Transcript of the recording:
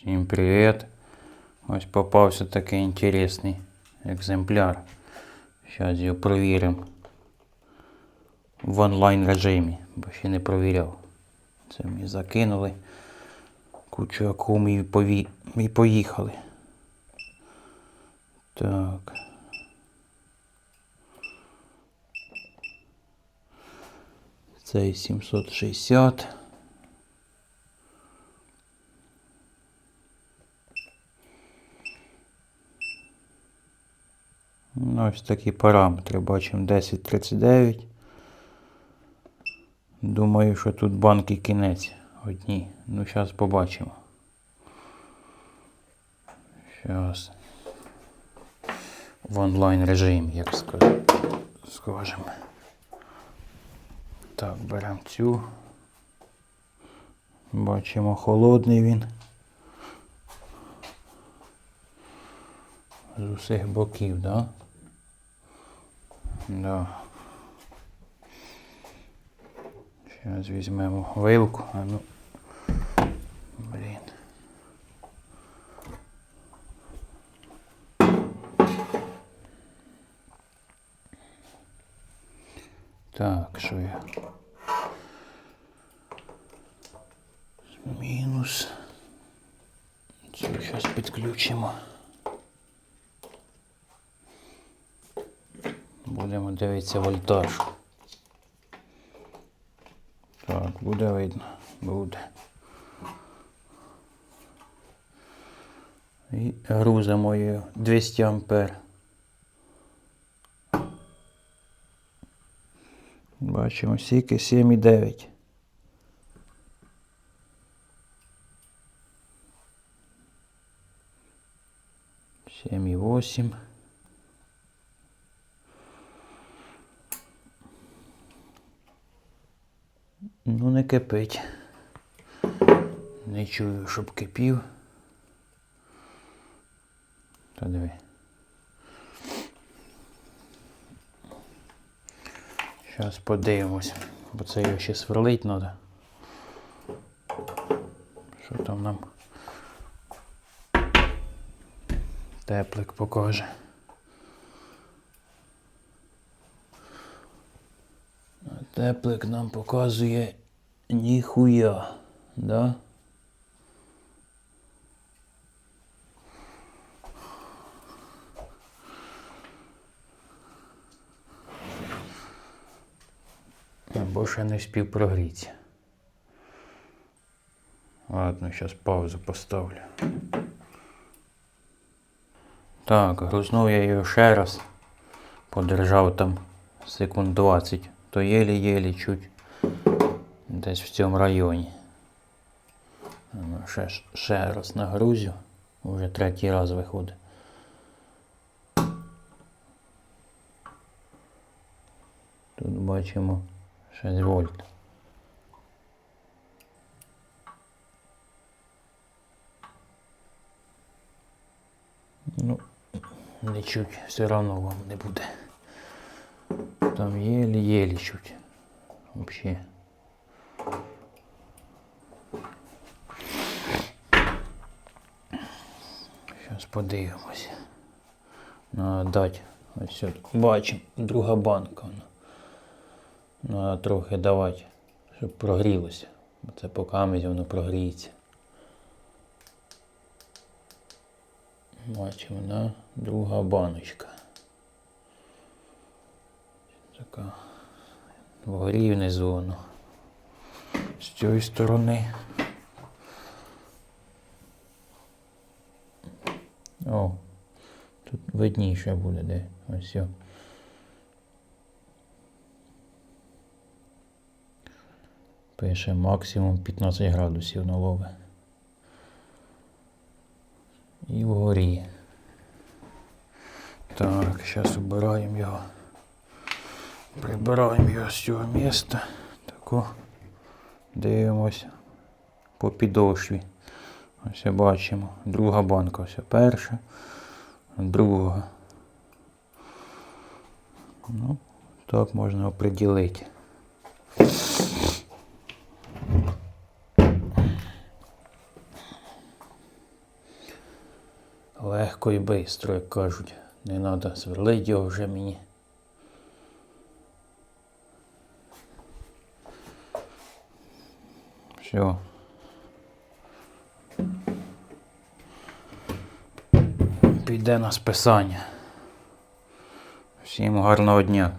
Всім привіт. Ось попався такий інтересний екземпляр. Зараз його провіримо в онлайн режимі, бо ще не провіряв. Це мені закинули кучу акумів і, пові... і поїхали. Так. Цей 760. Ось такі параметри. Бачимо 1039. Думаю, що тут банки кінець одні. Ну, зараз побачимо. Зараз. В онлайн режимі, як ска- скажемо. Так, беремо цю. Бачимо, холодний він. З усіх боків, да? Да. Зараз візьмемо вилку. А ну. Блін. Так, що я? Мінус. Цю зараз підключимо. Будемо дивитися вольтаж. Так, буде видно. Буде. І грузимо її 200 ампер. Бачимо сіки 7,9. Сім і восемь. Ну, не кипить. Не чую, щоб кипів. Та диви. Зараз подивимось, бо це його ще сверлить треба. Що там нам теплик покаже. Теплик нам показує ніхуя, да? Або ще не встиг прогрітися. Ладно, зараз паузу поставлю. Так, грузнув я його ще раз. Подержав там секунд 20. То єлі-єлі чуть десь в цьому районі. Ну, ще, ще раз нагрузю. Уже третій раз виходить. Тут бачимо 6 вольт. Ну, не чуть, все равно вам не буде. Там еле-еле чуть. Вообще. Сейчас подивимось. Надо дати. Ось сюди. Бачимо, друга банка. вона. Трохи давати, щоб прогрілося. Це по камері воно прогріється. Бачимо, да? друга баночка. Така вгорі внизу. З цієї сторони. О, тут видніше буде, де ось. о. Пише максимум 15 градусів на лове. І вгорі. Так, зараз убираємо його. Прибираємо його з цього міста. Тако. Дивимось по підошві. Ось бачимо. Друга банка. Ось перша. Друга. Ну, так можна оприділити. Легко і бистро, як кажуть. Не треба сверлить його вже мені. Все. Піде на списання. Всім гарного дня.